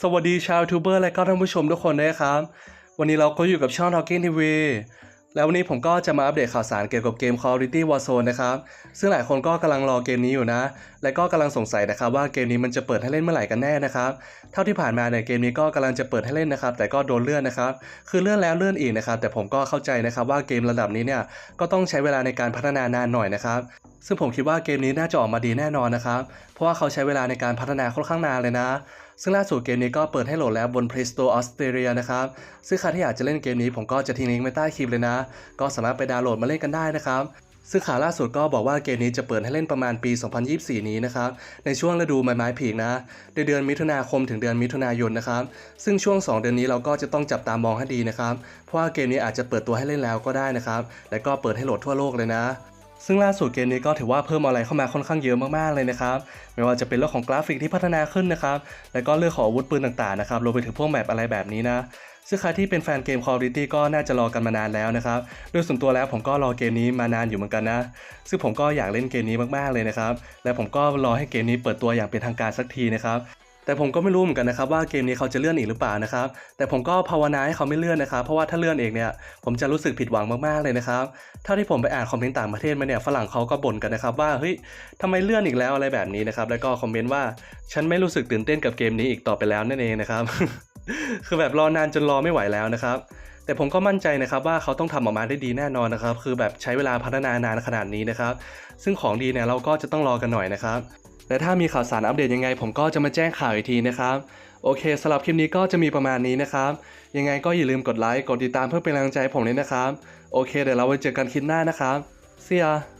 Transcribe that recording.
สวัสดีชาวทูเบอร์และก็ท่านผู้ชมทุกคนด้วยครับ วันนี้เราก็อยู่กับช่อง Talking TV แล้ววันนี้ผมก็จะมาอัปเดตข่าวสารเกี่ยวกับเกม Call of Duty Warzone นะครับ ซึ่งหลายคนก็กำลังรอเกมนี้อยู่นะ และก็กำลังสงสัยนะครับว่าเกมนี้มันจะเปิดให้เล่นเมื่อไหร่กันแน่นะครับ เท่าที่ผ่านมาเนี่ยเกมนี้ก็กำลังจะเปิดให้เล่นนะครับ แต่ก็โดนเลื่อนนะครับ คือเลื่อนแล้วเลื่อนอีกนะครับ แต่ผมก็เข้าใจนะครับว่าเกมระดับนี้เนี่ยก็ต้องใช้เวลาในการพัฒนานานหน่อยนะครับ ซึ่งผมคิดว่าเกมนี้น่าจะออกมาดีแน่นอนนะครับ เพราะว่าเขาใช้เวลาในการพัฒนาค่อนข้างนานเลยนะ ซึ่งล่าสุดเกมนี้ก็เปิดให้โหลดแล้วบน Play Store Australia นะครับ ซึ่งใครที่อยากจะเล่นเกมนี้ผมก็จะทิ้งลิงก์ไว้ใต้คลิปเลยนะ ก็สามารถไปดาวน์โหลดมาเล่นกันได้นะครับซึ่งข่าวล่าสุดก็บอกว่าเกมนี้จะเปิดให้เล่นประมาณปี 2024 นี้นะครับ ในช่วงฤดูใบไม้ผลินะในเดือนมิถุนาคมถึงเดือนมิถุนายนนะครับ ซึ่งช่วง 2 เดือนนี้เราก็จะต้องจับตามองให้ดีนะครับ เพราะว่าเกมนี้อาจจะเปิดตัวให้เล่นแล้วก็ได้นะครับ และก็เปิดให้โหลดทั่วโลกเลยนะ ซึ่งล่าสุดเกมนี้ก็ถือว่าเพิ่มอะไรเข้ามาค่อนข้างเยอะมากๆเลยนะครับ ไม่ว่าจะเป็นเรื่องของกราฟิกที่พัฒนาขึ้นนะครับ แล้วก็เรื่องของอาวุธปืนต่างๆนะครับรวมไปถึงพวกแมปอะไรแบบนี้นะซึ่งใครที่เป็นแฟนเกม Call of Duty ก็น่าจะรอกันมานานแล้วนะครับโดยส่วนตัวแล้วผมก็รอเกมนี้มานานอยู่เหมือนกันนะ ซึ่งผมก็อยากเล่นเกมนี้มากๆเลยนะครับ และผมก็รอให้เกมนี้เปิดตัวอย่างเป็นทางการสักทีนะครับ แต่ผมก็ไม่รู้เหมือนกันนะครับว่าเกมนี้เขาจะเลื่อนอีกหรือเปล่านะครับ แต่ผมก็ภาวนาให้เขาไม่เลื่อนนะครับ เพราะว่าถ้าเลื่อนเองเนี่ยผมจะรู้สึกผิดหวังมากๆเลยนะครับเท่าที่ผมไปอ่านคอมเมนต์ต่างประเทศมาเนี่ยฝรั่งเขาก็บ่นกันนะครับว่าเฮ้ยทำไมเลื่อนอีกแล้วอะไรแบบนี้นะครับ แล้วก็คอมเมนต์ว่าฉันไม่รู้สึกตื่นเต้นกับเกมนี้อีกต่อไปแล้วนั่นเองนะครับคือแบบรอนานจนรอไม่ไหวแล้วนะครับแต่ผมก็มั่นใจนะครับว่าเขาต้องทำออกมาได้ดีแน่นอนนะครับ คือแบบใช้เวลาพัฒนานานขนาดนี้นะครับ ซึ่งของดีเนี่ยเราก็จะต้องรอกันหน่อยนะครับ และถ้ามีข่าวสารอัปเดตยังไง ผมก็จะมาแจ้งข่าวอีกทีนะครับ โอเคสำหรับคลิปนี้ก็จะมีประมาณนี้นะครับ ยังไงก็อย่าลืมกดไลค์ กดติดตามเพื่อเป็นกำลังใจให้ผมเลยนะครับ โอเค เดี๋ยวเราไว้เจอกันคลิปหน้านะครับ See ya